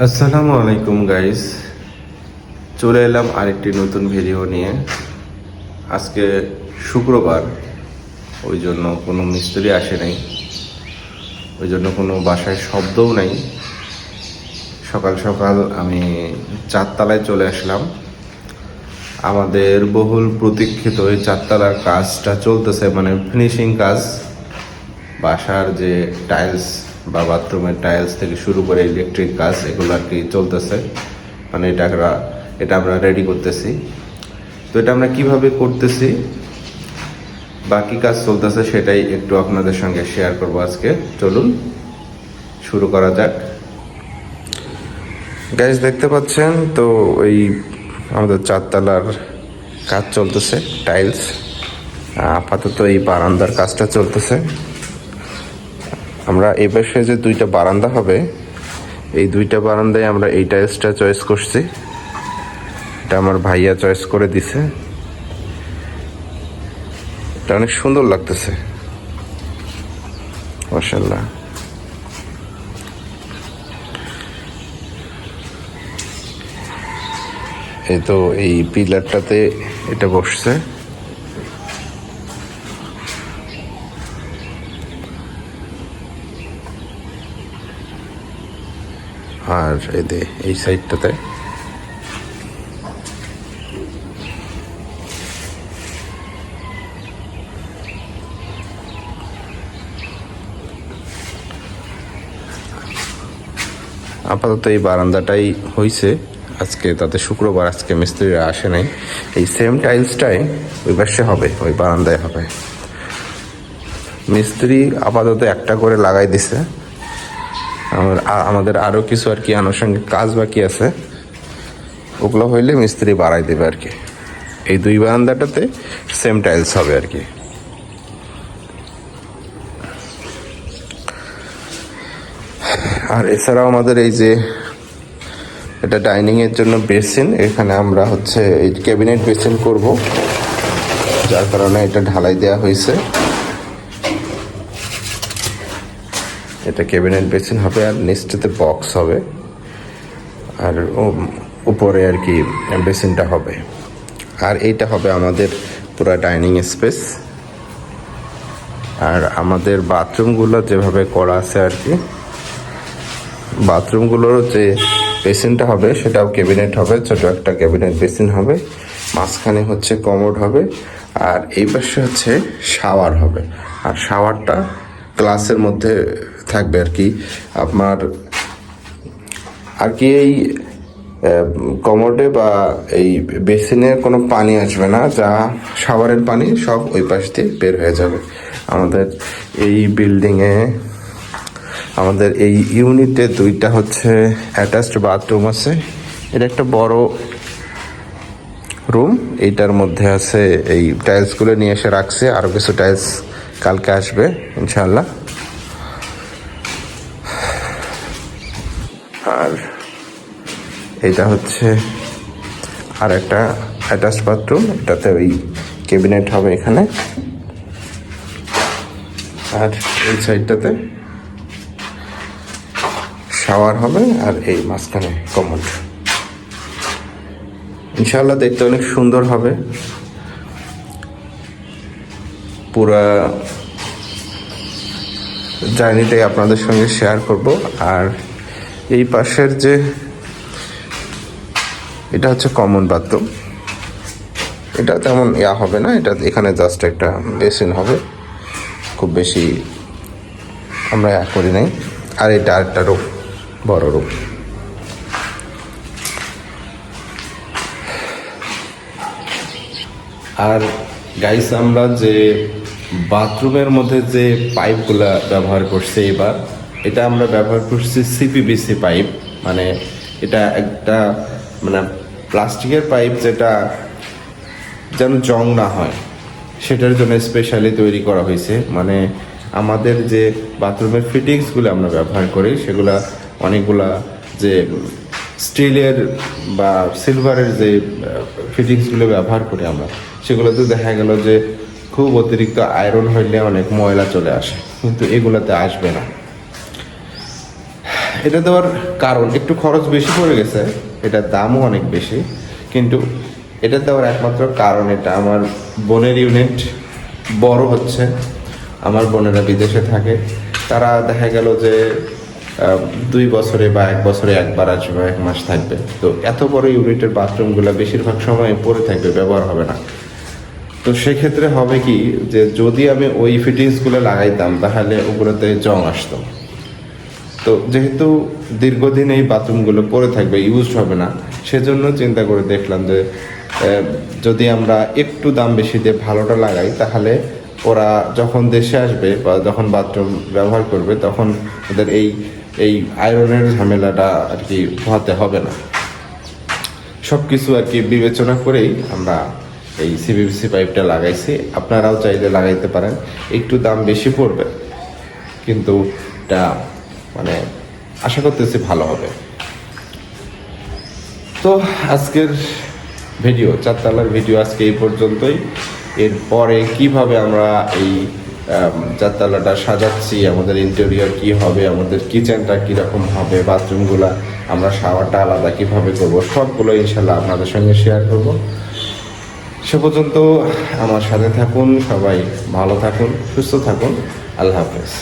আসসালামু আলাইকুম গাইস চলে এলাম আরেকটি নতুন ভিডিও নিয়ে। আজকে শুক্রবার, ওই জন্য কোনো মিস্ত্রি আসে নাই। ওই জন্য কোনো বাসায় শব্দও নাই। সকাল সকাল আমি চারতলায় চলে আসলাম। আমাদের বহুল প্রতীক্ষিত ওই চারতলার কাজটা চলতেছে মানে ফিনিশিং কাজ। বাসার যে টাইলস বা বাথরুমের টাইলস থেকে শুরু করে ইলেকট্রিক কাজ এগুলো আর কি চলতেছে। মানে এটা এটা আমরা রেডি করতেছি। তো এটা আমরা কীভাবে করতেছি? বাকি কাজ চলতেছে সেটাই একটু আপনাদের সঙ্গে শেয়ার করব আজকে। চলুন, শুরু করা যাক। গ্যাস দেখতে পাচ্ছেন তো ওই আমাদের চারতলার কাজ চলতেছে টাইলস আপাতত এই বারান্দার কাজটা চলতেছে। আমরা এ পাশে যে দুইটা বারান্দা হবে, এই দুইটা বারান্দায় আমরা এই টাইলসটা চয়েস করছি। এটা আমার ভাইয়া চয়েস করে দিছে। এটা অনেক সুন্দর লাগতেছে। মাশাল্লাহ এই তো এই পিলারটাতে এটা বসছে। আর যে এই সাইডটাতে। আপাতত এই বারান্দাটাই হয়েছে আজকে তাতে শুক্রবার আজকে মিস্ত্রিরা আসে নাই। এই সেম টাইলসটাই ওই পাশে হবে, ওই বারান্দায় হবে। মিস্ত্রি আপাতত একটা করে লাগাই দিছে। আমাদের আরও কিছু আর কি আনুষঙ্গিক কাজ বাকি আছে। ওগুলো হইলে মিস্ত্রি বাড়াই দেবে আর কি। এই দুই বারান্দাটাতে সেম টাইলস হবে আর কি। আর এছাড়াও আমাদের এই যে এটা ডাইনিং এর জন্য বেসিন এখানে আমরা হচ্ছে এই ক্যাবিনেট বেসিন করব। যার কারণে এটা ঢালাই দেওয়া হয়েছে। এটা ক্যাবিনেট বেসিন হবে আর নিচটাতে বক্স হবে। আর উপরে আর কি বেসিনটা হবে। আর এইটা হবে আমাদের পুরো ডাইনিং স্পেস। আর আমাদের বাথরুমগুলো যেভাবে করা আছে আর কি। বাথরুমগুলোর যে বেসিনটা হবে, সেটাও ক্যাবিনেট হবে, ছোটো একটা ক্যাবিনেট বেসিন হবে। মাঝখানে হচ্ছে কমোড হবে। আর এই পাশে হচ্ছে শাওয়ার হবে। আর শাওয়ারটা গ্লাসের মধ্যে থাকবে আর কি। আপনার আর কি এই কমোডে বা এই বেসিনে কোনো পানি আসবে না, যা শাওয়ারের পানি সব ওই পাশ দিয়ে বের হয়ে যাবে। আমাদের এই বিল্ডিংয়ে, আমাদের এই ইউনিটে দুইটা হচ্ছে অ্যাটাচড বাথরুম আছে। এটা একটা বড় রুম, এইটার মধ্যে আছে এই টাইলসগুলো নিয়ে এসে রাখছে। আরও কিছু টাইলস কালকে আসবে ইনশাল্লাহ এটা হচ্ছে আর একটা অ্যাটাচ বাথরুম এটাতে ওই ক্যাবিনেট হবে এখানে। আর এই সাইডটাতে শাওয়ার হবে আর এই মাঝখানে কমোড ইনশাল্লাহ দেখতে অনেক সুন্দর হবে। পুরা জার্নিটাই আপনাদের সঙ্গে শেয়ার করব। আর এই পাশের যে, এটা হচ্ছে কমন বাথরুম এটা তেমন ইয়া হবে না, এটা এখানে জাস্ট একটা বেসিন হবে। খুব বেশি আমরা ইয়া করি নাই। আর এটা আরেকটা রুম বড় রুম আর গাইস আমরা যে বাথরুমের মধ্যে যে পাইপগুলা ব্যবহার করছি এবার এটা আমরা ব্যবহার করছি সিপিবিসি পাইপ মানে এটা একটা মানে প্লাস্টিকের পাইপ যেটা যেন জং না হয়, সেটার জন্য স্পেশালি তৈরি করা হয়েছে। মানে আমাদের যে বাথরুমের ফিটিংসগুলো আমরা ব্যবহার করি, সেগুলা অনেকগুলা যে স্টিলের বা সিলভারের যে ফিটিংসগুলো ব্যবহার করি আমরা, সেগুলোতে দেখা গেল যে খুব অতিরিক্ত আয়রন হইলে অনেক ময়লা চলে আসে, কিন্তু এগুলোতে আসবে না। এটা দেওয়ার কারণ, একটু খরচ বেশি পড়ে গেছে, এটার দামও অনেক বেশি, কিন্তু এটা দেওয়ার একমাত্র কারণ এটা। আমার বোনের ইউনিট বড় হচ্ছে, আমার বোনেরা বিদেশে থাকে, তারা দেখা গেল যে দুই বছরে বা এক বছরে একবার আসবে, এক মাস থাকবে। তো এত বড় ইউনিটের বাথরুমগুলো বেশিরভাগ সময় পড়ে থাকবে, ব্যবহার হবে না। তো সেক্ষেত্রে হবে কি, যে যদি আমি ওই ফিটিংসগুলো লাগাইতাম, তাহলে ওগুলোতে জং আসতো। তো যেহেতু দীর্ঘদিন এই বাথরুমগুলো পড়ে থাকবে ইউজ হবে না, সেজন্য চিন্তা করে দেখলাম যে যদি আমরা একটু দাম বেশি দিয়ে ভালোটা লাগাই, তাহলে ওরা যখন দেশে আসবে বা যখন বাথরুম ব্যবহার করবে, তখন ওদের এই এই আয়রনের ঝামেলাটা আর কি পোহাতে হবে না। সব কিছু আর কি বিবেচনা করেই আমরা এই সিবিবিসি পাইপটা লাগাইছি। আপনারাও চাইলে লাগাইতে পারেন, একটু দাম বেশি পড়বে, কিন্তু এটা মানে আশা করতেছি ভালো হবে। তো আজকের ভিডিও, চারতলার ভিডিও আজকে এই পর্যন্তই। এরপরে কীভাবে আমরা এই চারতলাটা সাজাচ্ছি, আমাদের ইন্টেরিয়র কি হবে, আমাদের কিচেনটা কীরকম হবে বাথরুমগুলা আমরা শাওয়ারটা আলাদা কীভাবে করব, সবগুলো ইনশাল্লাহ আপনাদের সঙ্গে শেয়ার করব। সে পর্যন্ত আমার সাথে থাকুন, সবাই ভালো থাকুন, সুস্থ থাকুন। আল্লাহ হাফেজ।